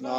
నా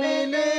ne ne ne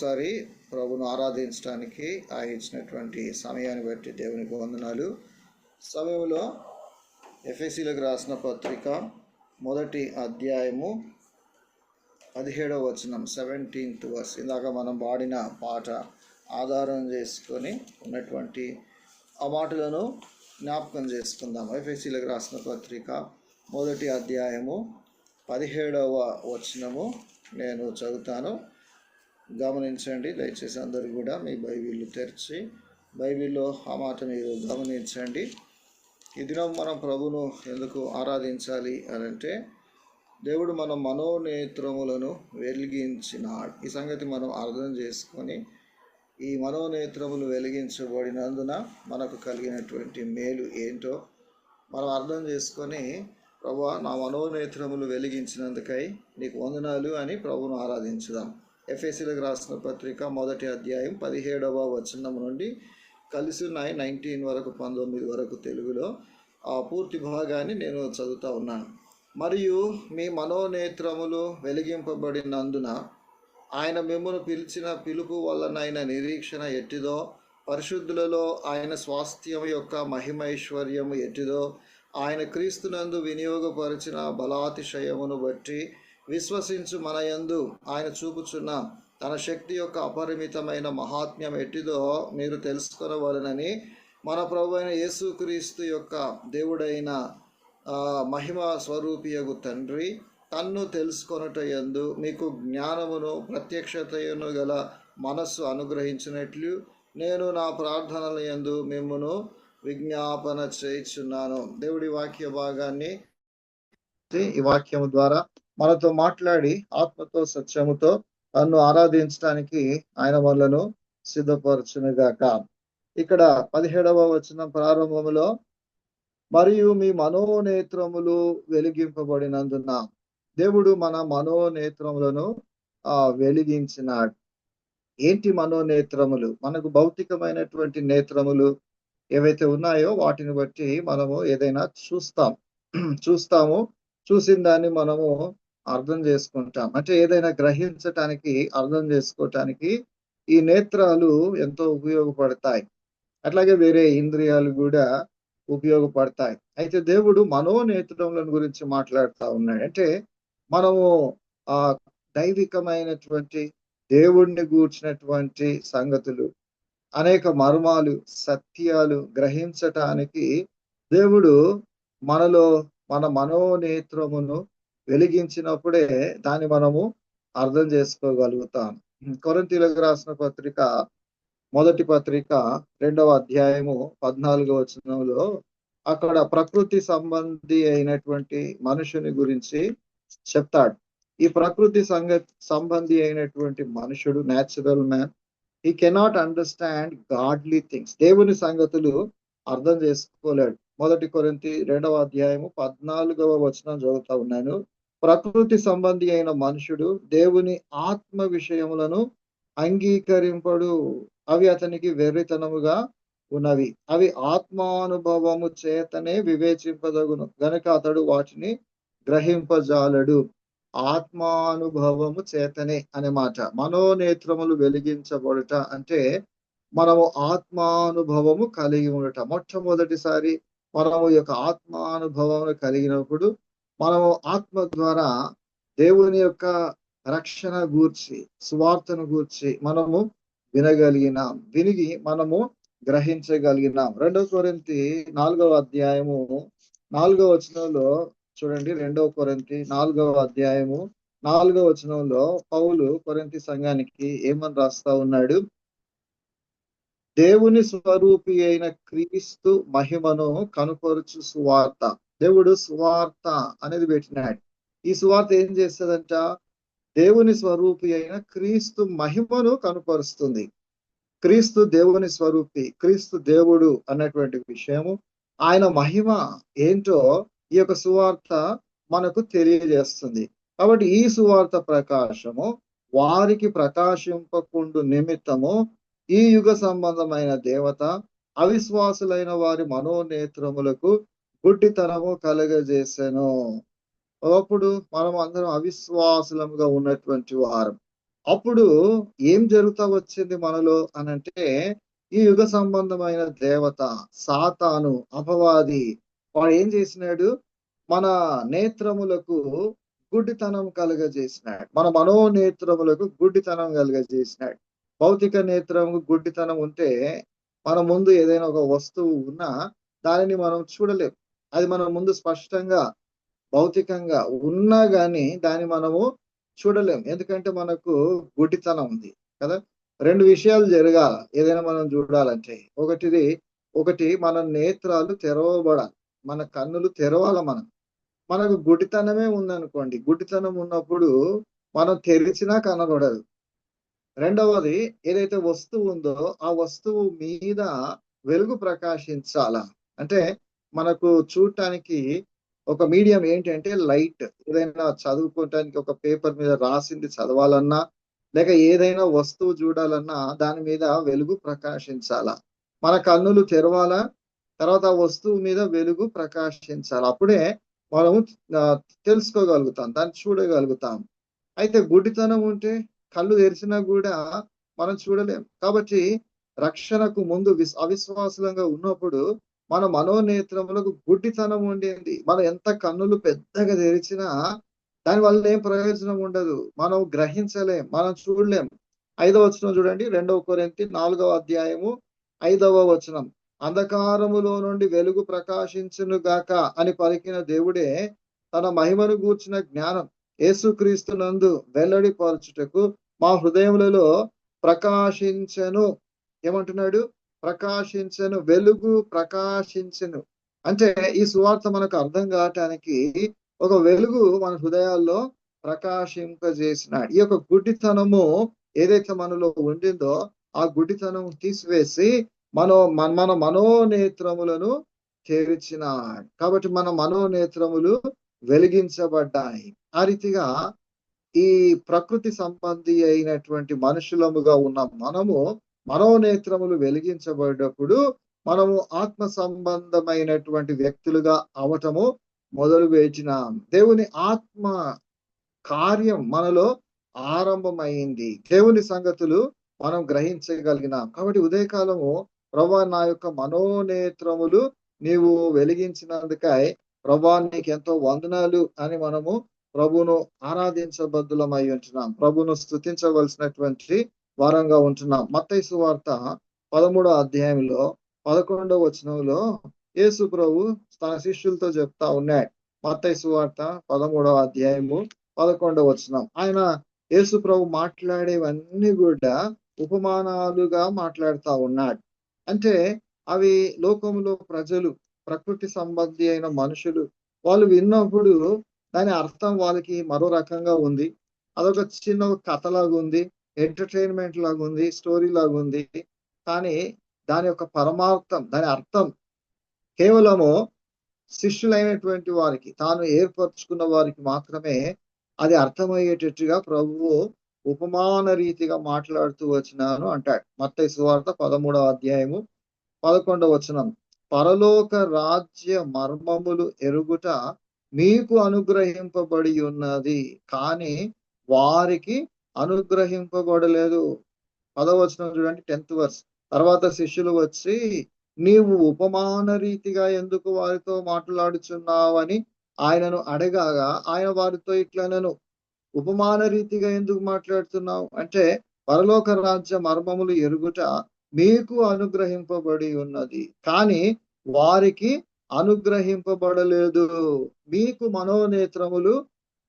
మరోసారి ప్రభును ఆరాధించడానికి ఆయన ఇచ్చినటువంటి సమయాన్ని బట్టి దేవునికి వందనాలు. సమయంలో ఎఫ్ఎస్సీలకు రాసిన పత్రిక మొదటి అధ్యాయము పదిహేడవ వచనం సెవెంటీన్త్ వర్స్ ఇందాక మనం పాడిన పాట ఆధారం చేసుకొని ఉన్నటువంటి ఆ మాటలను జ్ఞాపకం చేసుకుందాం ఎఫ్ఎస్సీలకు రాసిన పత్రిక మొదటి అధ్యాయము పదిహేడవ వచనము నేను చదువుతాను. గమనించండి దయచేసి అందరూ కూడా మీ బైబిల్ తెరిచి బైబిల్లో ఆ మాట మీరు గమనించండి. ఈ దినం మనం ప్రభును ఎందుకు ఆరాధించాలి అని అంటే దేవుడు మన మనోనేత్రములను వెలిగించినాడు. ఈ సంగతి మనం అర్థం చేసుకొని ఈ మనోనేత్రములు వెలిగించబడినందున మనకు కలిగినటువంటి మేలు ఏంటో మనం అర్థం చేసుకొని ప్రభు నా మనోనేత్రములు వెలిగించినందుకై నీకు వందనాలు అని ప్రభును ఆరాధించుదాం. ఎఫ్ఎస్సీలకు రాసిన పత్రిక మొదటి అధ్యాయం పదిహేడవ వచనం నుండి కలిసి ఉన్నాయి నైన్టీన్ వరకు పంతొమ్మిది వరకు తెలుగులో ఆ పూర్తి భాగాన్ని నేను చదువుతా ఉన్నాను మరియు మీ మనోనేత్రములు వెలిగింపబడినందున ఆయన మిమ్మల్ని పిలిచిన పిలుపు వలనైన నిరీక్షణ ఎట్టిదో పరిశుద్ధులలో ఆయన స్వాస్థ్యం యొక్క మహిమైశ్వర్యము ఎట్టిదో ఆయన క్రీస్తునందు వినియోగపరిచిన బలాతిశయమును బట్టి విశ్వసించు మన యందు ఆయన చూపుచున్న తన శక్తి యొక్క అపరిమితమైన మహాత్మ్యం ఎట్టిదో మీరు తెలుసుకొనవలనని మన ప్రభు అయిన యేసుక్రీస్తు యొక్క దేవుడైన మహిమ స్వరూపియగు తండ్రి తన్ను తెలుసుకొనుట యందు మీకు జ్ఞానమును ప్రత్యక్షతయును గల మనస్సు అనుగ్రహించినట్లు నేను నా ప్రార్థనల యందు మిమ్మును విజ్ఞాపన చేయిచున్నాను. దేవుడి వాక్య భాగాన్ని ఈ వాక్యము ద్వారా మనతో మాట్లాడి ఆత్మతో సత్యముతో తన్ను ఆరాధించడానికి ఆయన మనలను సిద్ధపరచునుగాక. ఇక్కడ పదిహేడవ వచనం ప్రారంభములో మరియు మీ మనోనేత్రములు వెలిగింపబడినందున దేవుడు మన మనోనేత్రములను ఆ వెలిగించినాడు. ఏంటి మనోనేత్రములు? మనకు భౌతికమైనటువంటి నేత్రములు ఏవైతే ఉన్నాయో వాటిని బట్టి మనము ఏదైనా చూస్తాం. చూస్తాము. చూసిన దాన్ని మనము అర్థం చేసుకుంటాం. అంటే ఏదైనా గ్రహించటానికి అర్థం చేసుకోవటానికి ఈ నేత్రాలు ఎంతో ఉపయోగపడతాయి. అట్లాగే వేరే ఇంద్రియాలు కూడా ఉపయోగపడతాయి. అయితే దేవుడు మనోనేత్రముల గురించి మాట్లాడుతూ ఉన్నాడు. అంటే మనము ఆ దైవికమైనటువంటి దేవుణ్ణి గూర్చినటువంటి సంగతులు అనేక మర్మాలు సత్యాలు గ్రహించటానికి దేవుడు మనలో మన మనోనేత్రమును వెలిగించినప్పుడే దాన్ని మనము అర్థం చేసుకోగలుగుతాం. కొరంతీలకు రాసిన పత్రిక మొదటి పత్రిక రెండవ అధ్యాయము పద్నాలుగు వచనంలో అక్కడ ప్రకృతి సంబంధి అయినటువంటి మనుషుని గురించి చెప్తాడు. ఈ ప్రకృతి సంగ సంబంధి అయినటువంటి మనుషుడు natural man he cannot understand godly things దేవుని సంగతులు అర్థం చేసుకోలేడు. మొదటి కొరింతి రెండవ అధ్యాయము పద్నాలుగవ వచనం చదువుతా ఉన్నాను. ప్రకృతి సంబంధి అయిన మనుషుడు దేవుని ఆత్మ విషయములను అంగీకరింపడు. అవి అతనికి వెర్రితనముగా ఉన్నవి. అవి ఆత్మానుభవము చేతనే వివేచింపదగును. గనుక అతడు వాటిని గ్రహింపజాలడు. ఆత్మానుభవము చేతనే అనే మాట. మనోనేత్రములు వెలిగించబడుట అంటే మనము ఆత్మానుభవము కలిగి ఉండట. మొట్టమొదటిసారి మనము యొక్క ఆత్మానుభవము కలిగినప్పుడు మనము ఆత్మ ద్వారా దేవుని యొక్క రక్షణ గూర్చి సువార్తను గూర్చి మనము వినగలిగినాం. వినిగి మనము గ్రహించగలిగినాం. రెండవ కొరింతి నాలుగవ అధ్యాయము నాలుగవ వచనంలో చూడండి రెండవ కొరింతి నాలుగవ అధ్యాయము నాలుగవ వచనంలో పౌలు కొరింతి సంఘానికి ఏమని రాస్తా ఉన్నాడు? దేవుని స్వరూపి అయిన క్రీస్తు మహిమను కనుపరుచు సువార్త. దేవుడు సువార్త అనేది పెట్టినాడు. ఈ సువార్త ఏం చేస్తుందంట? దేవుని స్వరూపి అయిన క్రీస్తు మహిమను కనుపరుస్తుంది. క్రీస్తు దేవుని స్వరూపి క్రీస్తు దేవుడు అన్నటువంటి విషయము. ఆయన మహిమ ఏంటో ఈ యొక్క సువార్త మనకు తెలియజేస్తుంది. కాబట్టి ఈ సువార్త ప్రకాశము వారికి ప్రకాశింపకుండు నిమిత్తము ఈ యుగ సంబంధమైన దేవత అవిశ్వాసులైన వారి మనోనేత్రములకు గుడ్డితనము కలగజేసెను. అప్పుడు మనం అందరం అవిశ్వాసులముగా ఉన్నటువంటి వారం. అప్పుడు ఏం జరుగుతా వచ్చింది మనలో అనంటే ఈ యుగ సంబంధమైన దేవత సాతాను అపవాది వాడు ఏం చేసినాడు? మన నేత్రములకు గుడ్డితనం కలగజేసినాడు. మన మనోనేత్రములకు గుడ్డితనం కలగజేసినాడు. భౌతిక నేత్రము గుడ్డితనం ఉంటే మన ముందు ఏదైనా ఒక వస్తువు ఉన్నా దానిని మనం చూడలేం. అది మనం ముందు స్పష్టంగా భౌతికంగా ఉన్నా గాని దాన్ని మనము చూడలేం. ఎందుకంటే మనకు గుడ్డితనం ఉంది కదా? రెండు విషయాలు జరగాల ఏదైనా మనం చూడాలంటే. ఒకటిది ఒకటి మన నేత్రాలు తెరవబడాలి. మన కన్నులు తెరవాల మనం. మనకు గుడ్డితనమే ఉందనుకోండి గుడ్డితనం ఉన్నప్పుడు మనం తెరిచినా కనబడదు. రెండవది ఏదైతే వస్తువు ఉందో ఆ వస్తువు మీద వెలుగు ప్రకాశించాలా? అంటే మనకు చూడటానికి ఒక మీడియం ఏంటంటే లైట్. ఏదైనా చదువుకోవటానికి ఒక పేపర్ మీద రాసింది చదవాలన్నా లేక ఏదైనా వస్తువు చూడాలన్నా దాని మీద వెలుగు ప్రకాశించాలా? మన కన్నులు తెరవాలా? తర్వాత వస్తువు మీద వెలుగు ప్రకాశించాలి? అప్పుడే మనము తెలుసుకోగలుగుతాం దాన్ని చూడగలుగుతాం. అయితే గుడ్డితనం ఉంటే కళ్ళు తెరిచినా కూడా మనం చూడలేం. కాబట్టి రక్షణకు ముందు విశ్ అవిశ్వాసంగా ఉన్నప్పుడు మన మనోనేత్రములకు గుడ్డితనం ఉండేది. మనం ఎంత కన్నులు పెద్దగా తెరిచినా దాని వల్ల ఏం ప్రయోజనం ఉండదు. మనం గ్రహించలేం మనం చూడలేం. ఐదవ వచనం చూడండి. రెండవ కొరింతి నాలుగవ అధ్యాయము ఐదవ వచనం. అంధకారములో నుండి వెలుగు ప్రకాశించును గాక అని పలికిన దేవుడే తన మహిమను గూర్చిన జ్ఞానం యేసుక్రీస్తు నందు వెల్లడి పరచుటకు మా హృదయములలో ప్రకాశించను. ఏమంటున్నాడు? ప్రకాశించను వెలుగు ప్రకాశించను. అంటే ఈ సువార్త మనకు అర్థం కావటానికి ఒక వెలుగు మన హృదయాల్లో ప్రకాశింపజేసిన ఈ యొక్క గుడ్డితనము ఏదైతే మనలో ఉండిందో ఆ గుడ్డితనం తీసివేసి మనో మన మనోనేత్రములను తెరిచినాడు కాబట్టి మన మనోనేత్రములు వెలిగించబడ్డాయి. ఆ రీతిగా ఈ ప్రకృతి సంబంధి అయినటువంటి మనుషులముగా ఉన్న మనము మనోనేత్రములు వెలిగించబడినప్పుడు మనము ఆత్మ సంబంధమైనటువంటి వ్యక్తులుగా అవటము మొదలు వేచినాం. దేవుని ఆత్మ కార్యం మనలో ఆరంభమైంది. దేవుని సంగతులు మనం గ్రహించగలిగినాం. కాబట్టి ఉదయకాలము ప్రభా నా యొక్క మనోనేత్రములు నీవు వెలిగించినందుకై ప్రభా నీకు ఎంతో వందనాలు అని మనము ప్రభును ఆరాధించబద్దులమై ఉంటున్నాం. ప్రభును స్థుతించవలసినటువంటి వారంగా ఉంటున్నాం. మత్తైసు వార్త పదమూడో అధ్యాయంలో పదకొండవ వచనంలో యేసు ప్రభు తన శిష్యులతో చెప్తా ఉన్నాడు. మత్తైసు వార్త పదమూడవ అధ్యాయము పదకొండవ వచనం. ఆయన యేసు ప్రభు మాట్లాడేవన్నీ కూడా ఉపమానాలుగా మాట్లాడుతా ఉన్నాడు. అంటే అవి లోకంలో ప్రజలు ప్రకృతి సంబంధి అయిన మనుషులు వాళ్ళు విన్నప్పుడు దాని అర్థం వాళ్ళకి మరో రకంగా ఉంది. అదొక చిన్న కథలాగా ఉంది. ఎంటర్టైన్మెంట్ లాగా ఉంది స్టోరీ లాగా ఉంది కానీ దాని యొక్క పరమార్థం దాని అర్థం కేవలము శిష్యులైనటువంటి వారికి తాను ఏర్పరచుకున్న వారికి మాత్రమే అది అర్థమయ్యేటట్టుగా ప్రభువు ఉపమాన రీతిగా మాట్లాడుతూ వచ్చినాను అంటాడు. మత్తయి సువార్త పదమూడవ అధ్యాయము పదకొండవ వచనం. పరలోక రాజ్య మర్మములు ఎరుగుట మీకు అనుగ్రహింపబడి ఉన్నది. కానీ వారికి అనుగ్రహింపబడలేదు. పదవచనం చూడండి టెన్త్ వర్స్ తర్వాత శిష్యులు వచ్చి నీవు ఉపమాన రీతిగా ఎందుకు వారితో మాట్లాడుచున్నావని ఆయనను అడగాగా ఆయన వారితో ఇట్లనను ఉపమాన రీతిగా ఎందుకు మాట్లాడుతున్నావు? అంటే పరలోక రాజ్య మర్మములు ఎరుగుట మీకు అనుగ్రహింపబడి ఉన్నది. కానీ వారికి అనుగ్రహింపబడలేదు. మీకు మనోనేత్రములు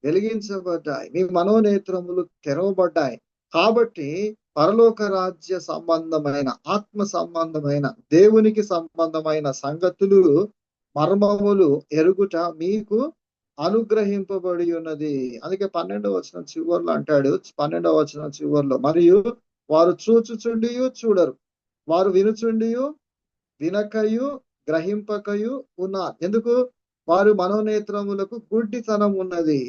వెలిగించబడ్డాయి. మీ మనోనేత్రములు తెరవబడ్డాయి. కాబట్టి పరలోక రాజ్య సంబంధమైన ఆత్మ సంబంధమైన దేవునికి సంబంధమైన సంగతులు మర్మములు ఎరుగుట మీకు అనుగ్రహింపబడి ఉన్నది. అందుకే పన్నెండవ వచనం చివరిలో అంటాడు పన్నెండవ వచనం చివరిలో మరియు వారు చూచుచుండియు చూడరు వారు వినుచుండియు వినకయు గ్రహింపకయు ఉన్నారు. ఎందుకు? వారు మనోనేత్రములకు గుడ్డితనం ఉన్నది.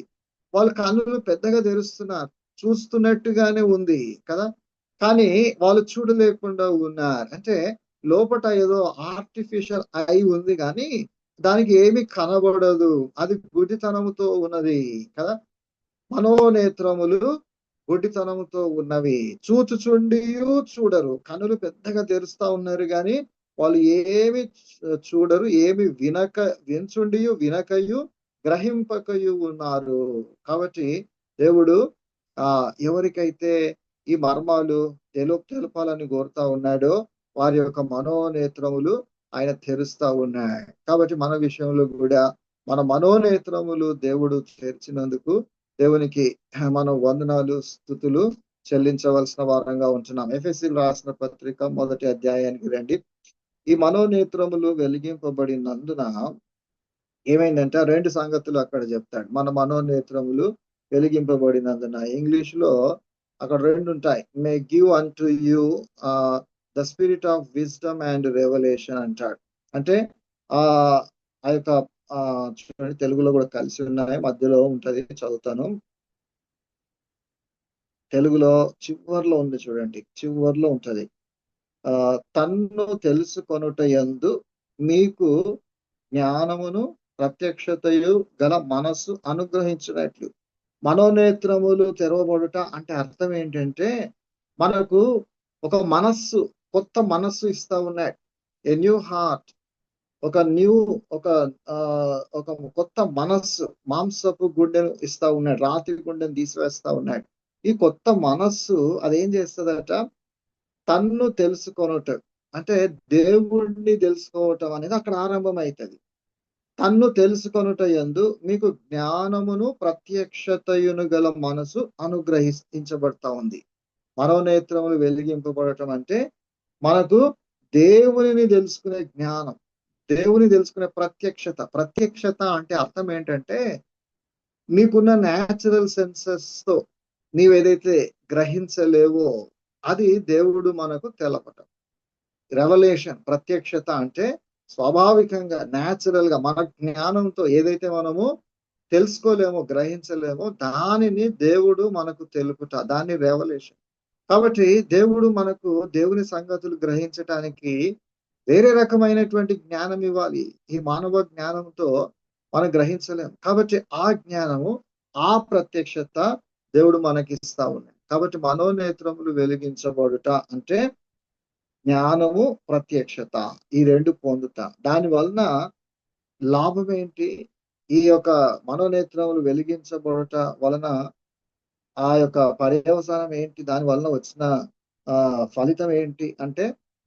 వాళ్ళ కన్నులు పెద్దగా తెరుస్తున్నారు. చూస్తున్నట్టుగానే ఉంది కదా? కానీ వాళ్ళు చూడలేకుండా ఉన్నారు. అంటే లోపట ఏదో ఆర్టిఫిషియల్ ఐ ఉంది కానీ దానికి ఏమి కనబడదు. అది గుడితనముతో ఉన్నది కదా? మనోనేత్రములు గుడ్డితనముతో ఉన్నవి. చూచుచుండియు చూడరు. కనులు పెద్దగా తెరుస్తా ఉన్నారు కానీ వాళ్ళు ఏమి చూడరు ఏమి వినక వించుండియు వినకయు గ్రహింపకయు ఉన్నారు కాబట్టి దేవుడు ఆ ఎవరికైతే ఈ మర్మాలు తెలుపు తెలపాలని కోరుతా ఉన్నాడో వారి యొక్క మనోనేత్రములు ఆయన తెరుస్తా ఉన్నాయి కాబట్టి మన విషయంలో కూడా మన మనోనేత్రములు దేవుడు తెరిచినందుకు దేవునికి మనం వందనాలు స్థుతులు చెల్లించవలసిన వారంగా ఉంటున్నాం. ఎఫ్ఎస్సి రాసిన పత్రిక మొదటి అధ్యాయానికి రండి. ఈ మనోనేత్రములు వెలిగింపబడినందున ఏమైందంటే రెండు సంగతులు అక్కడ చెప్తాడు. మన మనోనేత్రములు వెలిగింపబడినందున ఇంగ్లీష్లో అక్కడ రెండు ఉంటాయి may give unto you the spirit of wisdom and revolution అంటాడు. అంటే ఆ ఆ యొక్క చూడండి తెలుగులో కూడా కలిసి ఉన్నాయి. మధ్యలో ఉంటది చదువుతాను. తెలుగులో చివర్లో ఉంది చూడండి చివర్లో ఉంటది. ఆ తన్ను తెలుసుకొనుట ఎందు మీకు జ్ఞానమును ప్రత్యక్షతయు గల మనస్సు అనుగ్రహించినట్లు. మనోనేత్రములు తెరవబడుట అంటే అర్థం ఏంటంటే మనకు ఒక మనస్సు కొత్త మనస్సు ఇస్తా ఉన్నాయి. ఎ న్యూ హార్ట్ ఒక న్యూ ఒక ఒక కొత్త మనస్సు మాంసపు గుండెను ఇస్తా ఉన్నాడు రాతి గుండెను తీసివేస్తా ఉన్నాడు ఈ కొత్త మనస్సు అదేం చేస్తుందట? తన్ను తెలుసుకొనటం అంటే దేవుణ్ణి తెలుసుకోవటం అనేది అక్కడ ఆరంభం అవుతుంది తన్ను తెలుసుకొనుట ఎందు మీకు జ్ఞానమును ప్రత్యక్షతయును గల మనసు అనుగ్రహించబడతా ఉంది. మనోనేత్రములు వెలిగింపబడటం అంటే మనకు దేవునిని తెలుసుకునే జ్ఞానం దేవుని తెలుసుకునే ప్రత్యక్షత. ప్రత్యక్షత అంటే అర్థం ఏంటంటే నీకున్న న్యాచురల్ సెన్సెస్తో నీవేదైతే గ్రహించలేవో అది దేవుడు మనకు తెలపటం. రెవల్యూషన్ ప్రత్యక్షత అంటే స్వాభావికంగా న్యాచురల్గా మన జ్ఞానంతో ఏదైతే మనము తెలుసుకోలేమో గ్రహించలేమో దానిని దేవుడు మనకు తెలుపుట దాన్ని రెవల్యూషన్ కాబట్టి దేవుడు మనకు దేవుని సంగతులు గ్రహించటానికి వేరే రకమైనటువంటి జ్ఞానం ఇవ్వాలి. ఈ మానవ జ్ఞానంతో మనం గ్రహించలేము కాబట్టి ఆ జ్ఞానము ఆ ప్రత్యక్షత దేవుడు మనకి ఇస్తా ఉన్నాయి కాబట్టి మనోనేత్రములు వెలిగించబడుట అంటే జ్ఞానము ప్రత్యక్షత ఈ రెండు పొందుతా దాని వలన లాభం ఏంటి ఈ యొక్క మనోనేత్రములు వెలిగించబడట వలన ఆ యొక్క పర్యవసానం ఏంటి? దాని వలన వచ్చిన ఆ ఫలితం ఏంటి? అంటే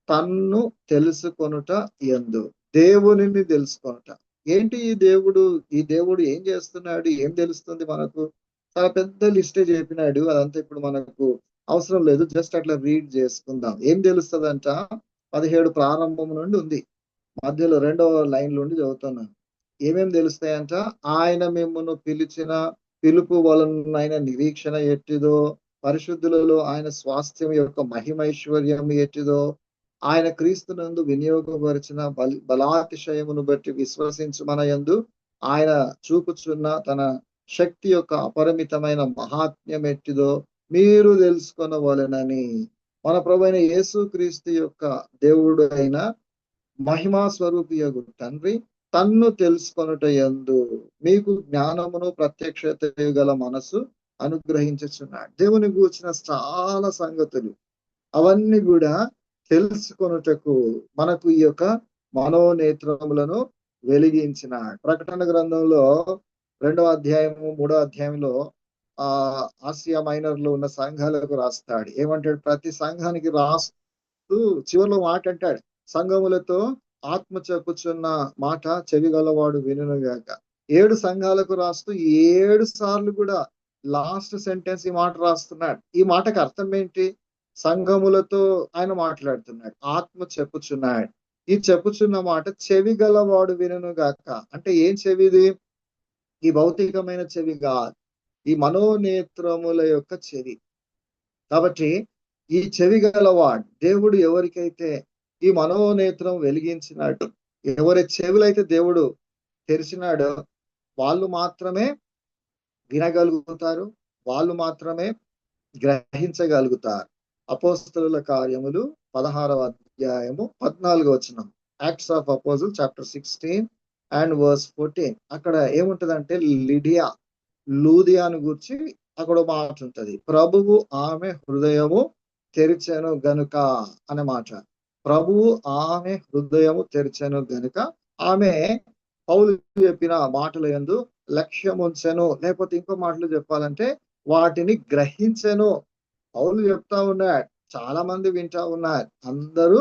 తన్ను తెలుసుకొనుట ఎందు దేవునిని తెలుసుకొనుట. ఏంటి ఈ దేవుడు? ఈ దేవుడు ఏం చేస్తున్నాడు? ఏం తెలుస్తుంది మనకు? చాలా పెద్ద లిస్టే చెప్పినాడు. అదంతా ఇప్పుడు మనకు అవసరం లేదు జస్ట్ అట్లా రీడ్ చేసుకుందాం. ఏం తెలుస్తుందంట? పదిహేడు ప్రారంభం నుండి ఉంది. మధ్యలో రెండవ లైన్ నుండి చదువుతున్నాను. ఏమేం తెలుస్తాయంట? ఆయన మిమ్మల్ని పిలిచిన పిలుపు వలన నిరీక్షణ ఎట్టిదో పరిశుద్ధులలో ఆయన స్వాస్థ్యం యొక్క మహిమైశ్వర్యం ఎట్టిదో ఆయన క్రీస్తునందు వినియోగపరిచిన బల బలాతిశయమును బట్టి విశ్వసించు మన యందు ఆయన చూపుచున్న తన శక్తి యొక్క అపరిమితమైన మహాత్మ్యం ఎట్టిదో మీరు తెలుసుకొనవలెనని మన ప్రభు అయిన యేసు క్రీస్తు యొక్క దేవుడు అయిన మహిమా స్వరూపియగు తండ్రి తన్ను తెలుసుకొనుట ఎందు మీకు జ్ఞానమును ప్రత్యక్షత గల మనసు అనుగ్రహించుచున్నాడు. దేవుని గూర్చిన చాలా సంగతులు అవన్నీ కూడా తెలుసుకొనుటకు మనకు ఈ యొక్క మనోనేత్రములను వెలిగించిన ప్రకటన గ్రంథంలో రెండవ అధ్యాయము మూడో అధ్యాయంలో ఆ ఆసియా మైనర్లో ఉన్న సంఘాలకు రాస్తాడు. ఏమంటాడు? ప్రతి సంఘానికి రాస్తూ చివరిలో మాట అంటాడు. సంఘములతో ఆత్మ చెప్పుచున్న మాట చెవి గలవాడు వినుగాక ఏడు సంఘాలకు రాస్తూ ఏడు సార్లు కూడా లాస్ట్ సెంటెన్స్ ఈ మాట రాస్తున్నాడు. ఈ మాటకు అర్థం ఏంటి? సంఘములతో ఆయన మాట్లాడుతున్నాడు. ఆత్మ చెప్పుచున్నాడు. ఈ చెప్పుచున్న మాట చెవి గలవాడు వినుగాక అంటే ఏం చెవిది? ఈ భౌతికమైన చెవి కాదు. ఈ మనోనేత్రముల యొక్క చెవి. కాబట్టి ఈ చెవి గలవాడు దేవుడు ఎవరికైతే ఈ మనోనేత్రం వెలిగించినాడు ఎవరి చెవులైతే దేవుడు తెరిచినాడో వాళ్ళు మాత్రమే వినగలుగుతారు వాళ్ళు మాత్రమే గ్రహించగలుగుతారు. అపోస్తల కార్యములు పదహారవ అధ్యాయము పద్నాలుగు వచనం. Acts of apostle chapter sixteen and verse fourteen అక్కడ ఏముంటదంటే లిడియా. లూదియాను గురించి అక్కడ మాట ఉంటది. ప్రభువు ఆమె హృదయము తెరిచెను గనుక అనే మాట. ప్రభువు ఆమె హృదయము తెరిచెను గనుక ఆమె పౌలు చెప్పిన మాటల ఎందు లక్ష్యం ఉంచెను లేకపోతే ఇంకో మాటలు చెప్పాలంటే వాటిని గ్రహించెను. పౌలు చెప్తా ఉన్నాడు చాలా మంది వింటా ఉన్నారు. అందరూ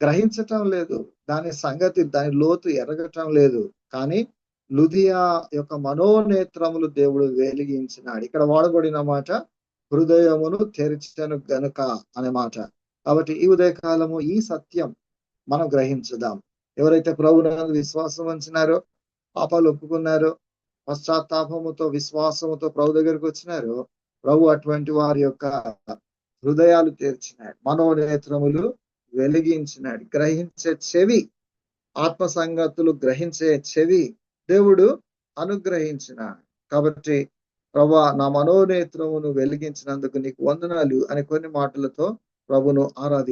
గ్రహించటం లేదు. దాని సంగతి దాని లోతు ఎరగటం లేదు. కానీ లుదియా యొక్క మనోనేత్రములు దేవుడు వెలిగించినాడు. ఇక్కడ వాడబడిన మాట హృదయమును తెరిచను గనుక అనే మాట. కాబట్టి ఈ ఉదయకాలము ఈ సత్యం మనం గ్రహించుదాం. ఎవరైతే ప్రభునందు విశ్వాసం ఉంచినారో పాపాలు ఒప్పుకున్నారో పశ్చాత్తాపముతో విశ్వాసముతో ప్రభు దగ్గరికి వచ్చినారో ప్రభు అటువంటి వారి యొక్క హృదయాలు తెరిచినాడు మనోనేత్రములు వెలిగించినాడు గ్రహించే చెవి ఆత్మ సంగతులు గ్రహించే చెవి దేవుడు అనుగ్రహించిన. కాబట్టి ప్రభా నా మనోనేత్రమును వెలిగించినందుకు నీకు వందనాలు అని కొన్ని మాటలతో ప్రభును ఆరాధి